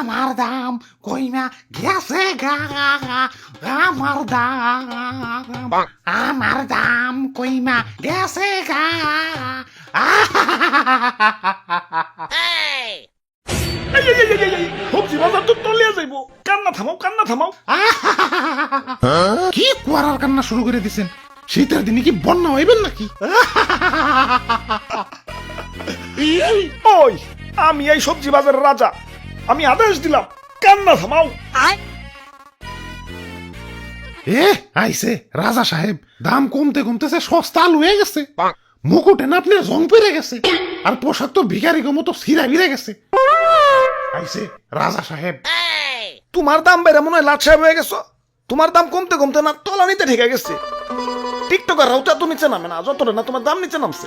আমার দাম কইমা গেছে গা আমার দাম আমার দাম কইমা গেছে গা সবজি বাজার তো তলিয়া যাইব কান্না থামাও কান্না থামাও কি কুয়ারার কান্না শুরু করে দিছেন শীতের দিনে কি বন্যা হইবেন নাকি ওই আমি এই সবজি বাজারের রাজা আমি আদেশ দিলাম কান্না থামাও। এ আইছে রাজা সাহেব দাম কমতে কমতেছে সস্তা আলু হয়ে গেছে। মুকুটে না আপনার জং পেরে গেছে আর পোশাক তো ভিখারি মতো সিরা বিরে গেছে। আইছে রাজা সাহেব। তোমার দাম বেড়ে মনে হয় লাট সাহেব হয়ে গেছো? তোমার দাম কমতে কমতে না তলানিতে ঠেকে গেছে। টিকটকার রাউটা তো নিচে নামে না যতটা না তোমার দাম নিচে নামছে।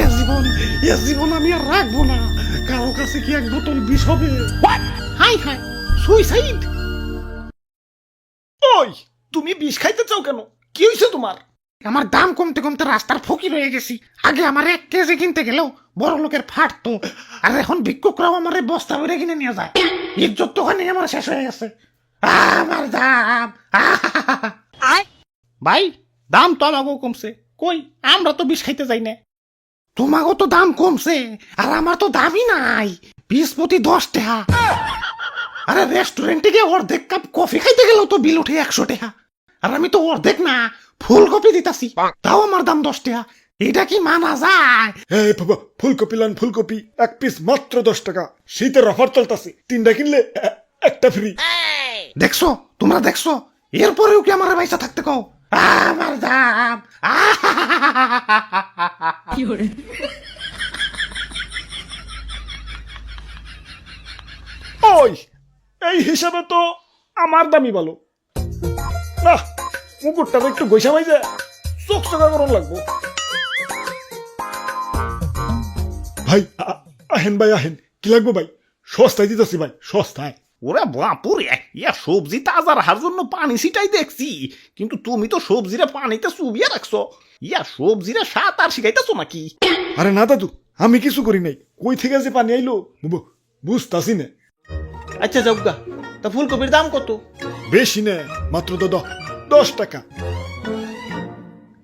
এ জীবন এ জীবন আমি আর রাখব না। কারও কাছে কি এক বোতল বিষ হবে? হাই হাই সুইসাইড ওই তুমি বিষ খাইতে চাও কেন? কি হয়েছে তোমার? আমার দাম কমতে কমতে রাস্তার ফকির হয়ে গেছি। আগে আমার এক কেজি কিনতে গেলেও বড় লোকের ফাটতো আর এখন ভিক্ষুকরাও আমার এই বস্তা ভরে কিনে নিয়ে যায়। ইজ্জত তো ওখানে আমার শেষ হয়ে গেছে। আমার দাম। ভাই দাম তো আমাকেও কমছে। কই আমরা তো বিষ খাইতে যাই না। তোমাকেও তো দাম কমছে আর আমার তো দামই নাই। বিশ প্রতি দশ টাকা আরে রেস্টুরেন্টে গিয়ে অর্ধেক কাপ কফি খাইতে গেলেও তো বিল উঠে একশো টাকা আর আমি তো অর্ধেক না ফুলকপি দিতাছি তাও আমার দাম দশ টাকা এটা কি মানা যায়? এই বাবা ফুলকপি লান ফুলকপি এক পিস মাত্র দশ টাকা। শীতের অফার চলতেছে তিনটা কিনলে একটা ফ্রি দেখছ তোমরা দেখছ এরপরেও কি আমার পয়সা থাকতে কও? আমার দাম ওই এই হিসাবে তো আমার দামই ভালো। না মুকুটটা তো একটু গৈসা মাইজে। চোখ চোখা করুন লাগবো। ভাই আহেন ভাই আহেন। কি লাগবো ভাই? সস্তায় দিতেছি ভাই সস্তায়। ওরে বাপুরে! ইয়া সবজি তাজা রাখার জন্য পানি ছিটাই দেখছি। কিন্তু তুমি তো সবজিরা পানিতে চুবিয়ে রাখছো। ইয়া সবজিরা সাত আর শিখাইতেছো নাকি? আরে না দাদু আমি কিছু করি নাই। কই থেকে যে পানি আইলো? বু- বুঝতাছি না। আচ্ছা যাবগা তা ফুলকপির দাম কত? বেশি না মাত্র তো দশ টাকা।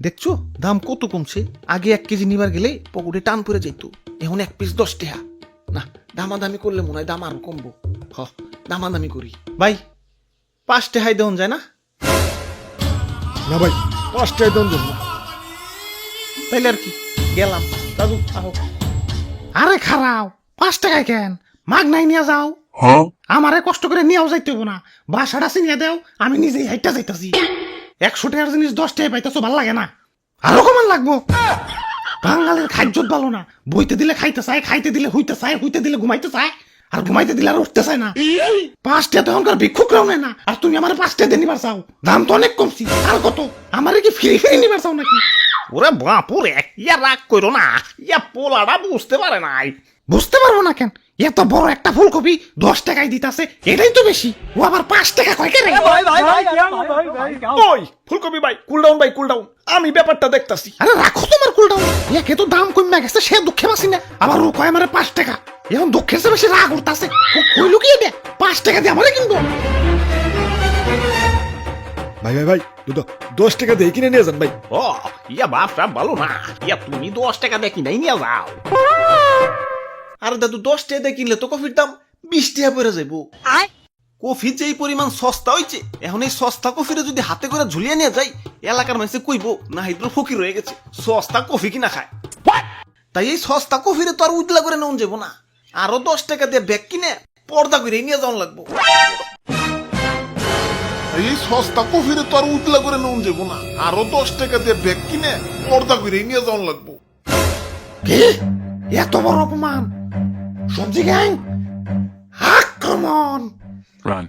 দেখছ দাম কত কমছে? আগে এক কেজি নিবার গেলে পকেটে টান পড়ে যেত এখন এক পিস দশ টাকা। না দামাদামি করলে মনে হয় দাম আরও কমবো। হ। দামাদামি করি। ভাই পাঁচ টাকায় দেওয়া যায় না? না ভাই পাঁচটায় দন দেন না। তাইলে আর কি? গেলাম। দাদু আহো। আরে খারাও পাঁচ টাকায় কেন? মাগ নাই নিয়ে যাও। আমারে কষ্ট করে নিয়েও যাইতে হব না। বাসাটা চিনিয়ে দেও আমি নিজেই হাইটা যাইতাছি। একশো টাকার জিনিস দশ টাকায় পাইতেছো ভালো লাগে না। আরও কমান লাগবো। বাঙালির খাদ্য ভালো না। বইতে দিলে খাইতে চায় খাইতে দিলে হইতে চায় হইতে দিলে ঘুমাইতে চায়। আর ঘুমাইতে দিলে আর উঠতে চায় না। পাঁচটা তো এখনকার ভিক্ষুকরাও নেয় না। আর তুমি আমার পাঁচটা দিয়ে নিবার চাও। দাম তো অনেক কমছি। আর কত? আমারে কি ফিরে ফিরে নিবার চাও নাকি? ওরে বাপুরে ইয়া রাগ করো না। ইয়া পোলাটা বুঝতে পারে নাই। বুঝতে পারব না কেন? এত বড় একটা ফুলকপি দশ টাকায় দিতাছে এটাই তো বেশি। ও আবার পাঁচ টাকা কয় কেন ওই ফুলকপি ভাই কুল ডাউন ভাই কুল ডাউন আমি ব্যাপারটা দেখতাছি। আরে রাখো তোমার কুলটাও একে তো দাম কমে গেছে সে দুঃখে বাসি না। আবার ও কয় আমার পাঁচ টাকা। এখন দুঃখের চেয়ে বেশি রাগ উঠতাছে। কইলো কি এটা পাঁচ টাকা দিয়ে আমারে কিনবো। ভাই ভাই ভাই দুটো দশ টাকা দিয়ে কিনে নিয়ে যান ভাই। ও ইয়া ব্যবসা ভালো না। ইয়া তুমি দশ টাকা দিয়ে কিনাই নিয়ে যাও। আরে দাদু দশ টাকা দিয়ে কিনলে তো কফির দাম বিশ টাকা পড়ে যাইব। কফি যে এই পরিমাণ সস্তা হয়েছে এখন এই সস্তা কফিরে যদি হাতে করে ঝুলিয়ে নিয়ে যাই এলাকার মানুষে কইব না হিদ্র ফকির রয়ে গেছে সস্তা কফি কিনা খায়। তাই এই সস্তা কফিরে তো আর উজলা করে নেওয়া যাব না। আরও দশ টাকা দিয়ে ব্যাগ কিনে পর্দা করে নিয়ে যাওয়া লাগবো। এই সস্তা কফিরে তো আর উতলা করে নুন যাব না। আরও দশ টাকা দিয়ে ব্যাগ কিনে পর্দা করে নিয়ে যাওয়া লাগবো। কি? এত বড় অপমান? সবজি গ্যাং? আক্রমণ Run.